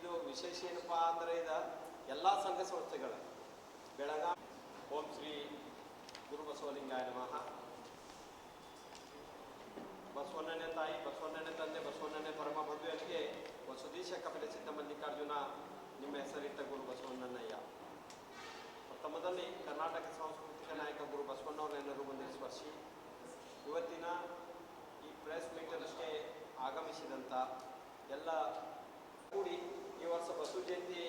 ಇದು ವಿಶೇಷ ಏನಪ್ಪಾ ಅಂದರೆ ಇದು ಎಲ್ಲ ಸಂಘ ಸಂಸ್ಥೆಗಳ ಬೆಳಗಾವಿ ಓಂ ಶ್ರೀ ಗುರು ಬಸವಲಿಂಗಾಯ ನಮಃ. ಬಸವಣ್ಣನೇ ತಾಯಿ, ಬಸವಣ್ಣನೇ ತಂದೆ, ಬಸವಣ್ಣನೇ ಪರಮ ಬಂಧುವಿಗೆ ವಸುದೀಶ ಕಪಿಲ ಸಿದ್ಧ ಮಲ್ಲಿಕಾರ್ಜುನ ನಿಮ್ಮ ಹೆಸರಿಟ್ಟ ಗುರು ಬಸವಣ್ಣನಯ್ಯ. ಪ್ರಥಮದಲ್ಲಿ ಕರ್ನಾಟಕ ಸಾಂಸ್ಕೃತಿಕ ನಾಯಕ ಗುರು ಬಸವಣ್ಣವರನ್ನೆಲ್ಲರೂ ಮುಂದೆ ಸ್ಪರ್ಶಿ. ಇವತ್ತಿನ ಈ ಪ್ರೆಸ್ ಮೀಟರ್ಗೆ ಆಗಮಿಸಿದಂಥ ಎಲ್ಲ ಕೂಡಿ ಈ ವರ್ಷ ಬಸವ ಜಯಂತಿ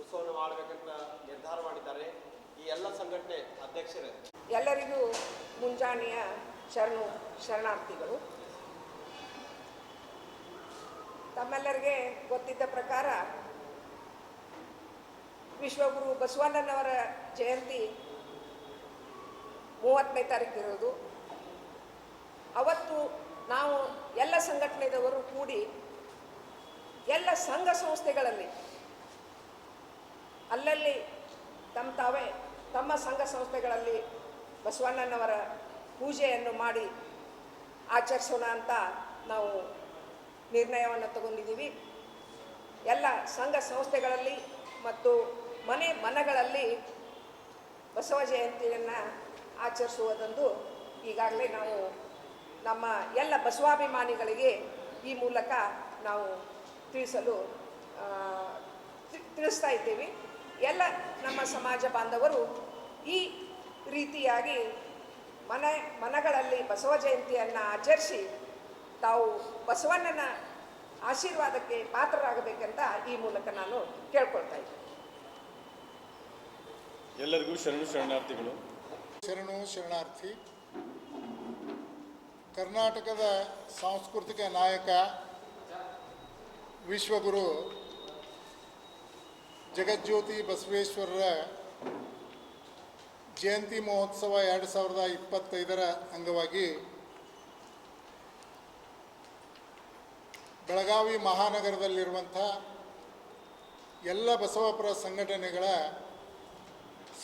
ಉತ್ಸವವನ್ನು ಮಾಡಬೇಕಂತ ನಿರ್ಧಾರ ಮಾಡಿದ್ದಾರೆ. ಈ ಎಲ್ಲ ಸಂಘಟನೆ ಅಧ್ಯಕ್ಷರೇ. ಎಲ್ಲರಿಗೂ ಮುಂಜಾನೆಯ ಶರಣು ಶರಣಾರ್ಥಿಗಳು. ತಮ್ಮೆಲ್ಲರಿಗೆ ಗೊತ್ತಿದ್ದ ಪ್ರಕಾರ ವಿಶ್ವಗುರು ಬಸವಣ್ಣನವರ ಜಯಂತಿ ಮೂವತ್ತನೇ ತಾರೀಕು ಇರೋದು ಅವತ್ತು ನಾವು ಎಲ್ಲ ಸಂಘಟನೆದವರು ಕೂಡಿ ಎಲ್ಲ ಸಂಘ ಸಂಸ್ಥೆಗಳಲ್ಲಿ. ಅಲ್ಲಲ್ಲಿ ತಮ್ಮ ತಾವೇ ತಮ್ಮ ಸಂಘ ಸಂಸ್ಥೆಗಳಲ್ಲಿ ಬಸವಣ್ಣನವರ ಪೂಜೆಯನ್ನು ಮಾಡಿ ಆಚರಿಸೋಣ ಅಂತ ನಾವು ನಿರ್ಣಯವನ್ನು ತಗೊಂಡಿದ್ದೀವಿ. ಎಲ್ಲ ಸಂಘ ಸಂಸ್ಥೆಗಳಲ್ಲಿ ಮತ್ತು ಮನೆ ಮನಗಳಲ್ಲಿ ಬಸವ ಜಯಂತಿಯನ್ನು ಆಚರಿಸುವುದೊಂದು ಈಗಾಗಲೇ ನಾವು ನಮ್ಮ ಎಲ್ಲ ಬಸವಾಭಿಮಾನಿಗಳಿಗೆ ಈ ಮೂಲಕ ನಾವು ತಿಳಿಸಲು ತಿಳಿಸ್ತಾ ಇದ್ದೀವಿ. ಎಲ್ಲ ನಮ್ಮ ಸಮಾಜ ಬಾಂಧವರು ಈ ರೀತಿಯಾಗಿ ಮನೆ ಮನಗಳಲ್ಲಿ ಬಸವ ಜಯಂತಿಯನ್ನು ಆಚರಿಸಿ ತಾವು ಬಸವಣ್ಣನ ಆಶೀರ್ವಾದಕ್ಕೆ ಪಾತ್ರರಾಗಬೇಕಂತ ಈ ಮೂಲಕ ನಾನು ಕೇಳ್ಕೊಳ್ತಾ ಇದ್ದೀನಿ. ಎಲ್ಲರಿಗೂ ಶರಣು ಶರಣಾರ್ಥಿಗಳು. ಶರಣು ಶರಣಾರ್ಥಿ ಕರ್ನಾಟಕದ ಸಾಂಸ್ಕೃತಿಕ ನಾಯಕ ವಿಶ್ವಗುರು ಜಗಜ್ಯೋತಿ ಬಸವೇಶ್ವರರ ಜಯಂತಿ ಮಹೋತ್ಸವ ಎರಡು ಸಾವಿರದ ಇಪ್ಪತ್ತೈದರ ಅಂಗವಾಗಿ ಬೆಳಗಾವಿ ಮಹಾನಗರದಲ್ಲಿರುವಂಥ ಎಲ್ಲ ಬಸವಪುರ ಸಂಘಟನೆಗಳ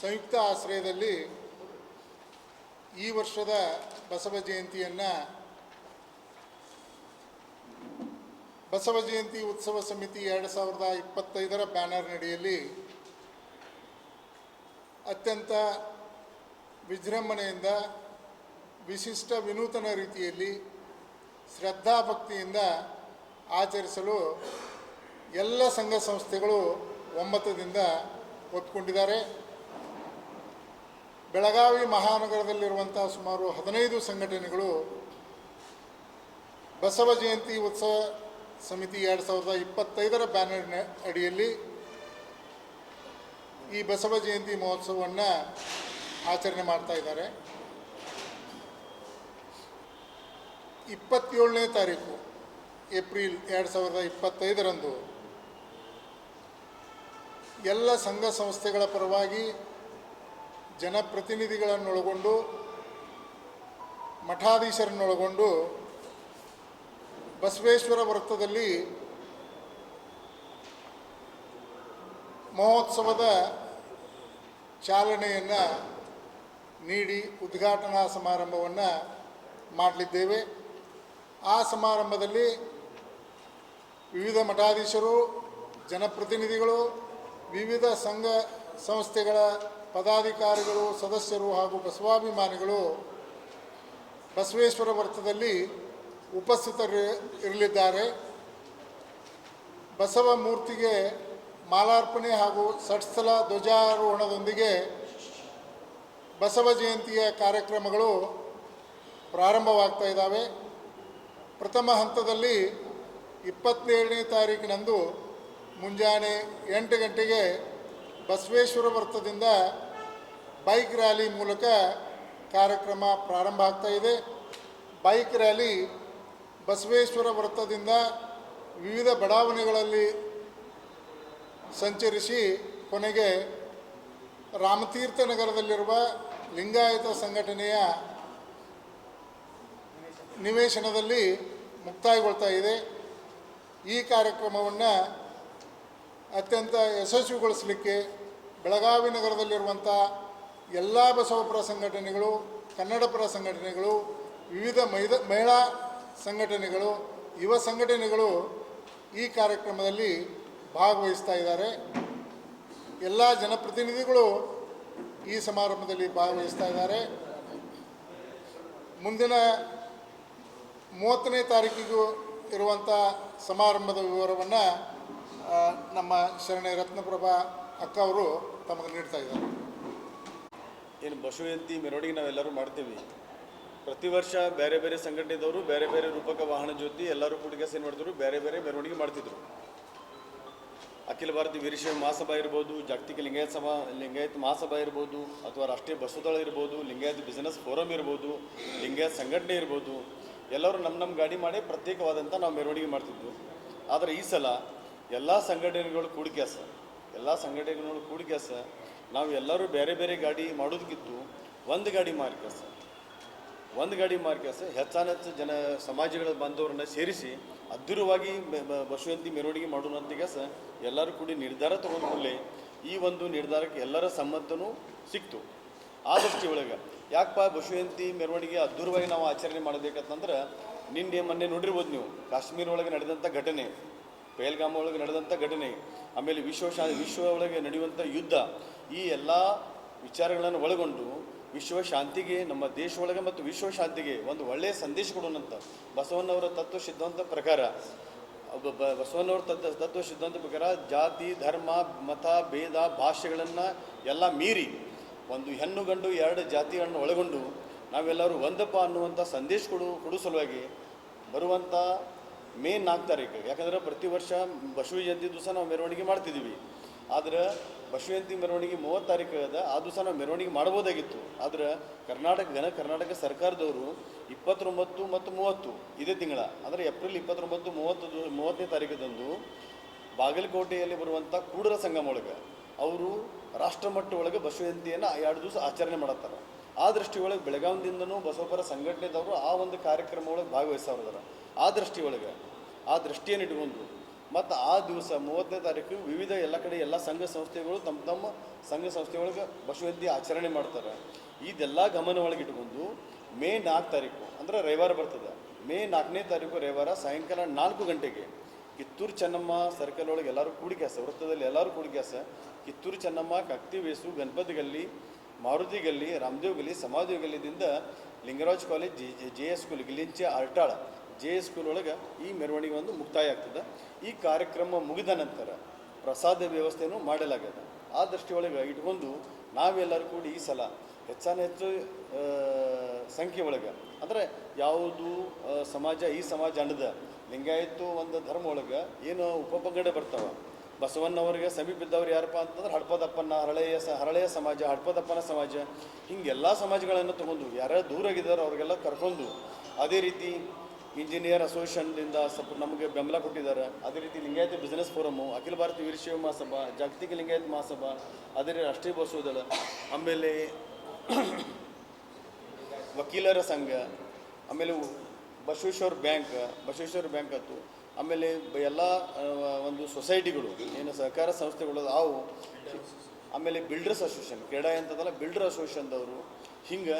ಸಂಯುಕ್ತ ಆಶ್ರಯದಲ್ಲಿ ಈ ವರ್ಷದ ಬಸವ ಜಯಂತಿಯನ್ನು ಬಸವ ಜಯಂತಿ ಉತ್ಸವ ಸಮಿತಿ ಎರಡು ಸಾವಿರದ ಇಪ್ಪತ್ತೈದರ ಬ್ಯಾನರ್ನಡಿಯಲ್ಲಿ ಅತ್ಯಂತ ವಿಜೃಂಭಣೆಯಿಂದ, ವಿಶಿಷ್ಟ ವಿನೂತನ ರೀತಿಯಲ್ಲಿ ಶ್ರದ್ಧಾಭಕ್ತಿಯಿಂದ ಆಚರಿಸಲು ಎಲ್ಲ ಸಂಘ ಸಂಸ್ಥೆಗಳು ಒಮ್ಮತದಿಂದ ಒಪ್ಪಿಕೊಂಡಿದ್ದಾರೆ ಬೆಳಗಾವಿ ಮಹಾನಗರದಲ್ಲಿರುವಂಥ ಸುಮಾರು ಹದಿನೈದು ಸಂಘಟನೆಗಳು ಬಸವ ಜಯಂತಿ ಉತ್ಸವ ಸಮಿತಿ ಎರಡು ಸಾವಿರದ ಇಪ್ಪತ್ತೈದರ ಬ್ಯಾನರ್ನ ಅಡಿಯಲ್ಲಿ ಈ ಬಸವ ಜಯಂತಿ ಮಹೋತ್ಸವವನ್ನು ಆಚರಣೆ ಮಾಡ್ತಾ ಇದ್ದಾರೆ. ಇಪ್ಪತ್ತೇಳನೇ ತಾರೀಕು, ಏಪ್ರಿಲ್ ಎರಡು ಸಾವಿರದ ಇಪ್ಪತ್ತೈದರಂದು ಎಲ್ಲ ಸಂಘ ಸಂಸ್ಥೆಗಳ ಪರವಾಗಿ ಜನಪ್ರತಿನಿಧಿಗಳನ್ನೊಳಗೊಂಡು ಮಠಾಧೀಶರನ್ನೊಳಗೊಂಡು ಬಸವೇಶ್ವರ ವೃತ್ತದಲ್ಲಿ ಮಹೋತ್ಸವದ ಚಾಲನೆಯನ್ನು ನೀಡಿ ಉದ್ಘಾಟನಾ ಸಮಾರಂಭವನ್ನು ಮಾಡಲಿದ್ದೇವೆ. ಆ ಸಮಾರಂಭದಲ್ಲಿ ವಿವಿಧ ಮಠಾಧೀಶರು, ಜನಪ್ರತಿನಿಧಿಗಳು, ವಿವಿಧ ಸಂಘ ಸಂಸ್ಥೆಗಳ ಪದಾಧಿಕಾರಿಗಳು, ಸದಸ್ಯರು ಹಾಗೂ ಬಸವಾಭಿಮಾನಿಗಳು ಬಸವೇಶ್ವರ ವೃತ್ತದಲ್ಲಿ ಉಪಸ್ಥಿತರು ಇರಲಿದ್ದಾರೆ. ಬಸವ ಮೂರ್ತಿಗೆ ಮಾಲಾರ್ಪಣೆ ಹಾಗೂ ಷಟ್ಸ್ಥಲ ಧ್ವಜಾರೋಹಣದೊಂದಿಗೆ ಬಸವ ಜಯಂತಿಯ ಕಾರ್ಯಕ್ರಮಗಳು ಪ್ರಾರಂಭವಾಗ್ತಾ ಇದ್ದಾವೆ. ಪ್ರಥಮ ಹಂತದಲ್ಲಿ ಇಪ್ಪತ್ತೇಳನೇ ತಾರೀಕಿನಂದು ಮುಂಜಾನೆ ಎಂಟು ಗಂಟೆಗೆ ಬಸವೇಶ್ವರ ವೃತ್ತದಿಂದ ಬೈಕ್ ರ್ಯಾಲಿ ಮೂಲಕ ಕಾರ್ಯಕ್ರಮ ಪ್ರಾರಂಭ ಆಗ್ತಾ ಇದೆ. ಬೈಕ್ ರ್ಯಾಲಿ ಬಸವೇಶ್ವರ ವೃತ್ತದಿಂದ ವಿವಿಧ ಬಡಾವಣೆಗಳಲ್ಲಿ ಸಂಚರಿಸಿ ಕೊನೆಗೆ ರಾಮತೀರ್ಥ ನಗರದಲ್ಲಿರುವ ಲಿಂಗಾಯತ ಸಂಘಟನೆಯ ನಿವೇಶನದಲ್ಲಿ ಮುಕ್ತಾಯಗೊಳ್ತಾ ಇದೆ. ಈ ಕಾರ್ಯಕ್ರಮವನ್ನು ಅತ್ಯಂತ ಯಶಸ್ವಿಗೊಳಿಸಲಿಕ್ಕೆ ಬೆಳಗಾವಿ ನಗರದಲ್ಲಿರುವಂಥ ಎಲ್ಲ ಬಸವಪುರ ಸಂಘಟನೆಗಳು, ಕನ್ನಡಪುರ ಸಂಘಟನೆಗಳು, ವಿವಿಧ ಮೈದ, ಮಹಿಳಾ ಸಂಘಟನೆಗಳು, ಯುವ ಸಂಘಟನೆಗಳು ಈ ಕಾರ್ಯಕ್ರಮದಲ್ಲಿ ಭಾಗವಹಿಸ್ತಾ ಇದ್ದಾರೆ. ಎಲ್ಲ ಜನಪ್ರತಿನಿಧಿಗಳು ಈ ಸಮಾರಂಭದಲ್ಲಿ ಭಾಗವಹಿಸ್ತಾ ಇದ್ದಾರೆ. ಮುಂದಿನ ಮೂವತ್ತನೇ ತಾರೀಕಿಗೂ ಇರುವಂಥ ಸಮಾರಂಭದ ವಿವರವನ್ನು ನಮ್ಮ ಶರಣೆ ರತ್ನಪ್ರಭಾ ಅಕ್ಕ ಅವರು ತಮಗೆ ನೀಡ್ತಾ ಇದ್ದಾರೆ. ಏನು ಬಸವಯಂತಿ ಮೆರವಣಿಗೆ ನಾವೆಲ್ಲರೂ ಮಾಡ್ತೀವಿ. ಪ್ರತಿ ವರ್ಷ ಬೇರೆ ಬೇರೆ ಸಂಘಟನೆದವರು, ಬೇರೆ ಬೇರೆ ರೂಪಕ ವಾಹನ ಜ್ಯೋತಿ ಎಲ್ಲರೂ ಕೂಡಿಗೆ ಏನು ಮಾಡಿದ್ರು, ಬೇರೆ ಬೇರೆ ಮೆರವಣಿಗೆ ಮಾಡ್ತಿದ್ರು. ಅಖಿಲ ಭಾರತ ವೀರಶೈವ ಮಹಾಸಭಾ ಇರ್ಬೋದು, ಜಾಗತಿಕ ಲಿಂಗಾಯತ ಸಭಾ, ಲಿಂಗಾಯತ ಮಹಾಸಭಾ ಇರ್ಬೋದು, ಅಥವಾ ರಾಷ್ಟ್ರೀಯ ಬಸವದಳ ಇರ್ಬೋದು, ಲಿಂಗಾಯತ ಬಿಸ್ನೆಸ್ ಫೋರಮ್ ಇರ್ಬೋದು, ಲಿಂಗಾಯತ ಸಂಘಟನೆ ಇರ್ಬೋದು, ಎಲ್ಲರೂ ನಮ್ಮ ನಮ್ಮ ಗಾಡಿ ಮಾಡಿ ಪ್ರತ್ಯೇಕವಾದಂಥ ನಾವು ಮೆರವಣಿಗೆ ಮಾಡ್ತಿದ್ವು. ಆದರೆ ಈ ಸಲ ಎಲ್ಲ ಸಂಘಟನೆಗಳು ಕೂಡಿಕ್ಯಾಸ ಎಲ್ಲ ಸಂಘಟನೆಗಳು ಕೂಡಿಕ್ಯಾಸ ನಾವು ಎಲ್ಲರೂ ಬೇರೆ ಬೇರೆ ಗಾಡಿ ಮಾಡೋದಕ್ಕಿತ್ತು ಒಂದು ಗಾಡಿ ಮಾರ್ಕ್ಯಾಸ ಒಂದು ಗಾಡಿ ಮಾರ್ಕೆಸ್ ಹೆಚ್ಚಾನೆಚ್ಚು ಜನ ಸಮಾಜಗಳ ಬಾಂಧವರನ್ನ ಸೇರಿಸಿ ಬ- ಬಸವಂತಿ ಮೆರವಣಿಗೆ ಮಾಡೋಣ ಅಂತ ಕೆಲಸ ಎಲ್ಲರೂ ಕೂಡಿ ನಿರ್ಧಾರ ತಗೊಂಡ ಕೂಡಲೇ ಈ ಒಂದು ನಿರ್ಧಾರಕ್ಕೆ ಎಲ್ಲರ ಸಮ್ಮತನೂ ಸಿಕ್ತು. ಆ ದೃಷ್ಟಿ ಒಳಗೆ ಯಾಕಪ್ಪ ಬಸವಂತಿ ಮೆರವಣಿಗೆ ಅದ್ಧೂರವಾಗಿ ನಾವು ಆಚರಣೆ ಮಾಡಬೇಕಂತಂದ್ರೆ ನಿನ್ನೆ ಮೊನ್ನೆ ನೋಡಿರ್ಬೋದು ನೀವು, ಕಾಶ್ಮೀರ ಒಳಗೆ ನಡೆದಂಥ ಘಟನೆ ಪೇಲ್ಗಾಮ ಒಳಗೆ ನಡೆದಂಥ ಘಟನೆ, ಆಮೇಲೆ ವಿಶ್ವ ಶಾ, ವಿಶ್ವ ಒಳಗೆ ನಡೆಯುವಂಥ ಯುದ್ಧ, ಈ ಎಲ್ಲ ವಿಚಾರಗಳನ್ನು ಒಳಗೊಂಡು ವಿಶ್ವ ಶಾಂತಿಗೆ, ನಮ್ಮ ದೇಶ ಒಳಗೆ ಮತ್ತು ವಿಶ್ವ ಶಾಂತಿಗೆ ಒಂದು ಒಳ್ಳೆಯ ಸಂದೇಶ ಕೊಡೋಣಂತ ಬಸವಣ್ಣವರ ತತ್ವ ಸಿದ್ಧಾಂತ ಪ್ರಕಾರ. ಬಸವಣ್ಣವ್ರ ತತ್ವ ತತ್ವ ಸಿದ್ಧಾಂತ ಪ್ರಕಾರ ಜಾತಿ, ಧರ್ಮ, ಮತ, ಭೇದ, ಭಾಷೆಗಳನ್ನು ಎಲ್ಲ ಮೀರಿ ಒಂದು ಹೆಣ್ಣು ಗಂಡು ಎರಡು ಜಾತಿಗಳನ್ನು ಒಳಗೊಂಡು ನಾವೆಲ್ಲರೂ ಒಂದಪ್ಪ ಅನ್ನುವಂಥ ಸಂದೇಶ ಕೊಡು, ಕೊಡೋ ಸಲುವಾಗಿ ಬರುವಂಥ ಮೇ ನಾಲ್ಕು ತಾರೀಕು ಯಾಕಂದ್ರೆ ಪ್ರತಿ ವರ್ಷ ಬಸವ ಜಯಂತಿ ದಿವಸ ನಾವು ಮೆರವಣಿಗೆ ಮಾಡ್ತಿದ್ದೀವಿ. ಆದ್ರೆ ಬಸವಂತಿ ಮೆರವಣಿಗೆ ಮೂವತ್ತು ತಾರೀಕು ಅದ ಆ ದಿವಸ ನಾವು ಮೆರವಣಿಗೆ ಮಾಡ್ಬೋದಾಗಿತ್ತು. ಆದ್ರೆ ಕರ್ನಾಟಕ ಘನ ಕರ್ನಾಟಕ ಸರ್ಕಾರದವರು ಇಪ್ಪತ್ತೊಂಬತ್ತು ಮತ್ತು ಮೂವತ್ತು ಇದೇ ತಿಂಗಳ, ಅಂದರೆ ಏಪ್ರಿಲ್ ಇಪ್ಪತ್ತೊಂಬತ್ತು ಮೂವತ್ತು ಮೂವತ್ತನೇ ತಾರೀಕದಂದು ಬಾಗಲಕೋಟೆಯಲ್ಲಿ ಬರುವಂಥ ಕೂಡರ ಸಂಗಮ ಒಳಗೆ ಅವರು ರಾಷ್ಟ್ರಮಟ್ಟ ಒಳಗೆ ಬಸವಂತಿಯನ್ನು ಎರಡು ದಿವಸ ಆಚರಣೆ ಮಾಡತ್ತಾರೆ. ಆ ದೃಷ್ಟಿ ಒಳಗೆ ಬೆಳಗಾವಿದಿಂದನೂ ಬಸವಪರ ಸಂಘಟನೆದವರು ಆ ಒಂದು ಕಾರ್ಯಕ್ರಮ ಒಳಗೆ ಭಾಗವಹಿಸವ್ರದಾರ ಆ ದೃಷ್ಟಿ ಒಳಗೆ ಆ ದೃಷ್ಟಿಯನ್ನು ಇಟ್ಕೊಂಡು ಮತ್ತು ಆ ದಿವಸ ಮೂವತ್ತನೇ ತಾರೀಕು ವಿವಿಧ ಎಲ್ಲ ಕಡೆ ಎಲ್ಲ ಸಂಘ ಸಂಸ್ಥೆಗಳು ತಮ್ಮ ತಮ್ಮ ಸಂಘ ಸಂಸ್ಥೆಗಳಿಗೆ ಬಸವಂತಿ ಆಚರಣೆ ಮಾಡ್ತಾರೆ. ಇದೆಲ್ಲ ಗಮನ ಒಳಗೆ ಇಟ್ಕೊಂಡು ಮೇ ನಾಲ್ಕು ತಾರೀಕು ಅಂದರೆ ರವಿವಾರ ಬರ್ತದೆ. ಮೇ ನಾಲ್ಕನೇ ತಾರೀಕು ರವಿವಾರ ಸಾಯಂಕಾಲ ನಾಲ್ಕು ಗಂಟೆಗೆ ಕಿತ್ತೂರು ಚೆನ್ನಮ್ಮ ಸರ್ಕಲ್ ಒಳಗೆ ಎಲ್ಲರೂ ಕೂಡಿಕ್ಯಾಸ ವೃತ್ತದಲ್ಲಿ ಎಲ್ಲರೂ ಕೂಡಿಕ್ಯಾಸ ಕಿತ್ತೂರು ಚೆನ್ನಮ್ಮ ಕಕ್ತಿ ವೇಸು ಗಣಪತಿ ಗಲ್ಲಿ ಮಾರುತಿ ಗಲ್ಲಿ ರಾಮದೇವ್ ಗಲ್ಲಿ ಸಮಾಧಿ ಗಲ್ಲಿದಿಂದ Lingaraj college J J S school ಗಿಲಿಂಚೆ ಅರ್ಟಾಳ. ಜೆ ಎಸ್ ಸ್ಕೂಲ್ ಒಳಗೆ ಈ ಮೆರವಣಿಗೆ ಒಂದು ಮುಕ್ತಾಯ ಆಗ್ತದೆ. ಈ ಕಾರ್ಯಕ್ರಮ ಮುಗಿದ ನಂತರ ಪ್ರಸಾದ ವ್ಯವಸ್ಥೆಯನ್ನು ಮಾಡಲಾಗ್ಯದ. ಆ ದೃಷ್ಟಿಯೊಳಗೆ ಇಟ್ಕೊಂಡು ನಾವೆಲ್ಲರೂ ಕೂಡಿ ಈ ಸಲ ಹೆಚ್ಚಾನ ಹೆಚ್ಚು ಸಂಖ್ಯೆ ಒಳಗೆ, ಅಂದರೆ ಯಾವುದು ಸಮಾಜ, ಈ ಸಮಾಜ ಅಂಡದ ಲಿಂಗಾಯತು ಒಂದು ಧರ್ಮ ಒಳಗೆ ಏನು ಉಪಪಂಗಡ ಬರ್ತಾವೆ? ಬಸವಣ್ಣವರಿಗೆ ಸಮೀಪ ಇದ್ದವ್ರು ಯಾರಪ್ಪ ಅಂತಂದ್ರೆ ಹಡ್ಪದಪ್ಪನ ಹರಳೆಯ ಸ, ಹರಳೆಯ ಸಮಾಜ ಹಡ್ಪದಪ್ಪನ ಸಮಾಜ, ಹಿಂಗೆಲ್ಲ ಸಮಾಜಗಳನ್ನು ತಗೊಂಡು ಯಾರ್ಯಾರು ದೂರ ಆಗಿದ್ದಾರೋ ಅವ್ರಿಗೆಲ್ಲ ಕರ್ಕೊಂಡು ಅದೇ ರೀತಿ ಇಂಜಿನಿಯರ್ ಅಸೋಸಿಯೇಷನ್ದಿಂದ ಸ್ವಲ್ಪ ನಮಗೆ ಬೆಂಬಲ ಕೊಟ್ಟಿದ್ದಾರೆ. ಅದೇ ರೀತಿ ಲಿಂಗಾಯತ ಬಿಸ್ನೆಸ್ ಫೋರಮು ಅಖಿಲ ಭಾರತ ವೀರಶೈವ ಮಹಾಸಭಾ, ಜಾಗತಿಕ ಲಿಂಗಾಯತ ಮಹಾಸಭಾ, ಅದೇ ರೀತಿ ರಾಷ್ಟ್ರೀಯ ಬಸವದಳ ಆಮೇಲೆ ವಕೀಲರ ಸಂಘ, ಆಮೇಲೆ ಬಸವೇಶ್ವರ ಬ್ಯಾಂಕ್ ಬಸವೇಶ್ವರ ಬ್ಯಾಂಕ್ ಆಯ್ತು. ಆಮೇಲೆ ಎಲ್ಲ ಒಂದು ಸೊಸೈಟಿಗಳು, ಏನು ಸಹಕಾರ ಸಂಸ್ಥೆಗಳು ಅವು ಆಮೇಲೆ ಬಿಲ್ಡರ್ಸ್ ಅಸೋಸಿಯೇಷನ್, ಕ್ರೀಡಾ ಅಂತದಲ್ಲ ಬಿಲ್ಡರ್ ಅಸೋಸಿಯೇಷನ್ದವರು. ಹಿಂಗೆ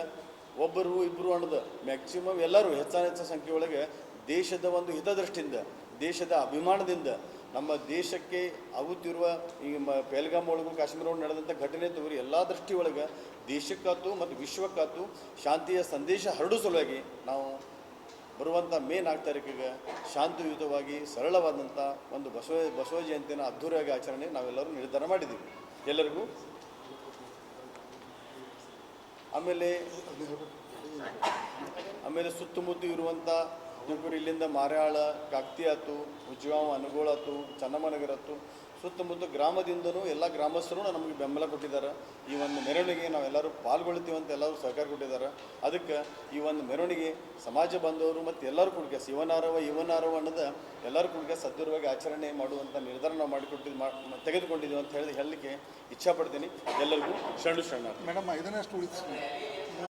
ಒಬ್ಬರು ಇಬ್ಬರು ಅನ್ನೋದು ಮ್ಯಾಕ್ಸಿಮಮ್ ಎಲ್ಲರೂ ಹೆಚ್ಚಾನ ಹೆಚ್ಚಿನ ಸಂಖ್ಯೆ ದೇಶದ ಒಂದು ಹಿತದೃಷ್ಟಿಯಿಂದ, ದೇಶದ ಅಭಿಮಾನದಿಂದ, ನಮ್ಮ ದೇಶಕ್ಕೆ ಆಗುತ್ತಿರುವ ಈ ಮ ಪೆಲ್ಗಾಮ್ ಒಳಗೂ ಕಾಶ್ಮೀರ ಒಳಗೆ ನಡೆದಂಥ ಘಟನೆ ತೋರಿ ಎಲ್ಲ ದೃಷ್ಟಿ ಒಳಗೆ ದೇಶಕ್ಕಾತು ಮತ್ತು ವಿಶ್ವಕ್ಕಾತು ಶಾಂತಿಯ ಸಂದೇಶ ಹರಡುವ ಸಲುವಾಗಿ ನಾವು ಬರುವಂಥ ಮೇ ನಾಲ್ಕು ತಾರೀಕಿಗೆ ಶಾಂತಿಯುತವಾಗಿ ಸರಳವಾದಂಥ ಒಂದು ಬಸವ ಬಸವ ಜಯಂತಿನ ಅದ್ಧೂರಿಯಾಗಿ ಆಚರಣೆ ನಾವೆಲ್ಲರೂ ನಿರ್ಧಾರ ಮಾಡಿದ್ದೀವಿ. ಎಲ್ಲರಿಗೂ ಆಮೇಲೆ ಆಮೇಲೆ ಸುತ್ತಮುತ್ತ ಇರುವಂಥ ತುಮಕೂರು ಇಲ್ಲಿಂದ ಮಾರ್ಯಾಳ ಕಾಕ್ತಿ ಆಯ್ತು ಉಜ್ಜಾವ್ ಅನುಗೋಳ ಆಯ್ತು ಚನ್ನಮ್ಮನಗರ ಆತು ಸುತ್ತಮುತ್ತ ಗ್ರಾಮದಿಂದಲೂ ಎಲ್ಲ ಗ್ರಾಮಸ್ಥರು ನಮಗೆ ಬೆಂಬಲ ಕೊಟ್ಟಿದ್ದಾರೆ. ಈ ಒಂದು ಮೆರವಣಿಗೆ ನಾವೆಲ್ಲರೂ ಪಾಲ್ಗೊಳ್ತೀವಿ ಅಂತ ಎಲ್ಲರೂ ಸಹಕಾರ ಕೊಟ್ಟಿದ್ದಾರೆ. ಅದಕ್ಕೆ ಈ ಒಂದು ಮೆರವಣಿಗೆ ಸಮಾಜ ಬಾಂಧವರು ಮತ್ತು ಎಲ್ಲರೂ ಕೂಡ ಇವನಾರವ ಯುವನಾರವ ಅನ್ನದ ಎಲ್ಲರೂ ಕೂಡ ಸದ್ಯವಾಗಿ ಆಚರಣೆ ಮಾಡುವಂಥ ನಿರ್ಧಾರ ನಾವು ಮಾಡಿಕೊಟ್ಟಿದ್ದು ಮಾ ತೆಗೆದುಕೊಂಡಿದ್ದೀವಿ ಅಂತ ಹೇಳಿ ಹೇಳಲಿಕ್ಕೆ ಇಚ್ಛಾಪಡ್ತೀನಿ ಎಲ್ಲರಿಗೂ ಶರಣು ಶರಣ ಮೇಡಮ್ ಐದನೇ ಉಳಿಸಿ